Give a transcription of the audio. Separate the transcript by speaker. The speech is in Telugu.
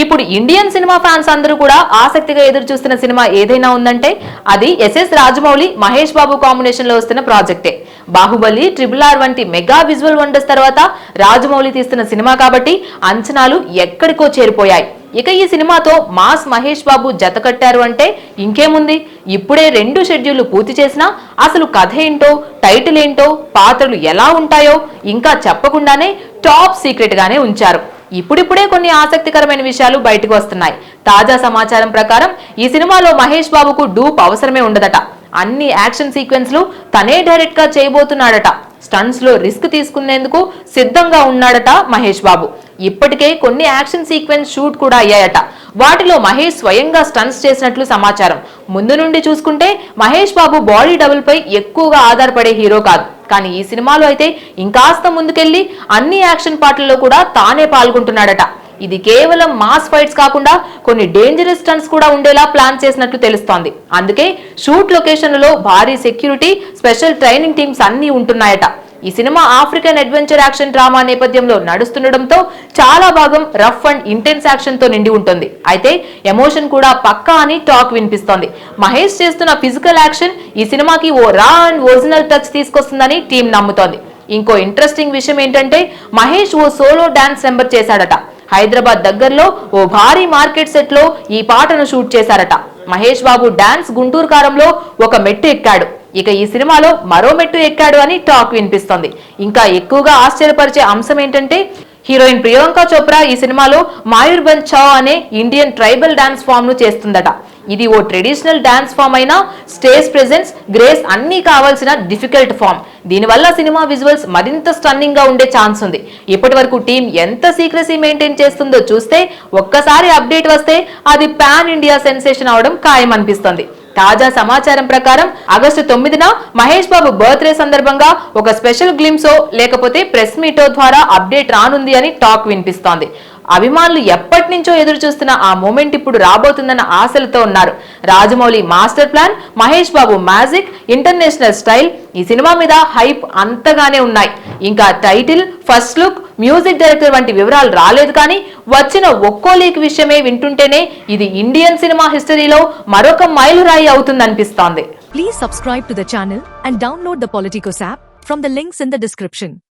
Speaker 1: ఇప్పుడు ఇండియన్ సినిమా ఫ్యాన్స్ అందరూ కూడా ఆసక్తిగా ఎదురు చూస్తున్న సినిమా ఏదైనా ఉందంటే అది ఎస్ఎస్ రాజమౌళి మహేష్ బాబు కాంబినేషన్లో వస్తున్న ప్రాజెక్టే. బాహుబలి ట్రిపుల్ ఆర్ వంటి మెగా విజువల్ వండర్స్ తర్వాత రాజమౌళి తీస్తున్న సినిమా కాబట్టి అంచనాలు ఎక్కడికో చేరిపోయాయి. ఇక ఈ సినిమాతో మాస్ మహేష్ బాబు జత కట్టారు అంటే ఇంకేముంది? ఇప్పుడే రెండు షెడ్యూళ్ళు పూర్తి చేసినా అసలు కథ ఏంటో టైటిల్ ఏంటో పాత్రలు ఎలా ఉంటాయో ఇంకా చెప్పకుండానే టాప్ సీక్రెట్ గానే ఉంచారు. ఇప్పుడిప్పుడే కొన్ని ఆసక్తికరమైన విషయాలు బయటకు వస్తున్నాయి. తాజా సమాచారం ప్రకారం ఈ సినిమాలో మహేష్ బాబుకు డూప్ అవసరమే ఉండదట. అన్ని యాక్షన్ సీక్వెన్స్లు తనే డైరెక్ట్గా చేయబోతున్నాడట. స్టంట్స్లో రిస్క్ తీసుకునేందుకు సిద్ధంగా ఉన్నాడట మహేష్ బాబు. ఇప్పటికే కొన్ని యాక్షన్ సీక్వెన్స్ షూట్ కూడా అయ్యాయట. వాటిలో మహేష్ స్వయంగా స్టన్స్ చేసినట్లు సమాచారం. ముందు నుండి చూసుకుంటే మహేష్ బాబు బాడీ డబుల్ పై ఎక్కువగా ఆధారపడే హీరో కాదు. కానీ ఈ సినిమాలో అయితే ఇంకాస్త ముందుకెళ్ళి అన్ని యాక్షన్ పాటల్లో కూడా తానే పాల్గొంటున్నాడట. ఇది కేవలం మాస్ ఫైట్స్ కాకుండా కొన్ని డేంజరస్ స్టంట్స్ కూడా ఉండేలా ప్లాన్ చేసినట్లు తెలుస్తోంది. అందుకే షూట్ లొకేషన్లలో భారీ సెక్యూరిటీ స్పెషల్ ట్రైనింగ్ టీమ్స్ అన్ని ఉంటున్నాయట. ఈ cinema African adventure action drama నేపథ్యంలో నడుస్తుండటంతో చాలా భాగం రఫ్ అండ్ ఇంటెన్స్ యాక్షన్తో నిండి ఉంటుంది. అయితే ఎమోషన్ కూడా పక్కా అని టాక్ వినిపిస్తోంది. మహేష్ చేస్తున్న ఫిజికల్ యాక్షన్ ఈ సినిమాకి ఓ రా అండ్ ఒరిజినల్ టచ్ తీసుకొస్తుందని టీం నమ్ముతోంది. ఇంకో ఇంట్రెస్టింగ్ విషయం ఏంటంటే మహేష్ ఓ సోలో డాన్స్ నెంబర్ చేశాడట. హైదరాబాద్ దగ్గరలో ఓ భారీ మార్కెట్ సెట్లో ఈ పాటను షూట్ చేశారట. మహేష్ బాబు డాన్స్ గుంటూరు కారంలో ఒక మెట్టు ఎక్కాడు. ఇక ఈ సినిమాలో మరో మెట్టు ఎక్కాడు అని టాక్ వినిపిస్తోంది. ఇంకా ఎక్కువగా ఆశ్చర్యపరిచే అంశం ఏంటంటే హీరోయిన్ ప్రియాంక చోప్రా ఈ సినిమాలో మాయూర్బంద్ చౌ అనే ఇండియన్ ట్రైబల్ డాన్స్ ఫామ్ను చేస్తుందట. ఇది ఓ ట్రెడిషనల్ డాన్స్ ఫామ్ అయినా స్టేజ్ ప్రెజెన్స్ గ్రేస్ అన్నీ కావాల్సిన డిఫికల్ట్ ఫామ్. దీనివల్ల సినిమా విజువల్స్ మరింత స్టన్నింగ్గా ఉండే ఛాన్స్ ఉంది. ఇప్పటి వరకు టీం ఎంత సీక్రసీ మెయింటైన్ చేస్తుందో చూస్తే ఒక్కసారి అప్డేట్ వస్తే అది పాన్ ఇండియా సెన్సేషన్ అవడం ఖాయం అనిపిస్తుంది తాజా సమాచారం ప్రకారం ఆగస్టు తొమ్మిదిన మహేష్ బాబు బర్త్డే సందర్భంగా ఒక స్పెషల్ గ్లిమ్సో లేకపోతే ప్రెస్ మీటో ద్వారా అప్డేట్ రానుంది అని టాక్ వినిపిస్తోంది. అభిమానులు ఎప్పటి నుంచో ఎదురు చూస్తున్న ఆ మూమెంట్ ఇప్పుడు రాబోతుందన్న ఆశలతో ఉన్నారు. Rajamouli master plan Mahesh Babu magic international style ఈ సినిమా మీద హైప్ అంతగానే ఉన్నాయి. ఇంకా title first look music director వంటి వివరాలు రాలేదు కానీ వచ్చిన ఒక్కో లీక్ విషయమే వింటుంటేనే ఇది ఇండియన్ సినిమా హిస్టరీలో మరొక మైలురాయి
Speaker 2: అవుతుంది అనిపిస్తోంది please subscribe to channel and download the Politicos app from links in the description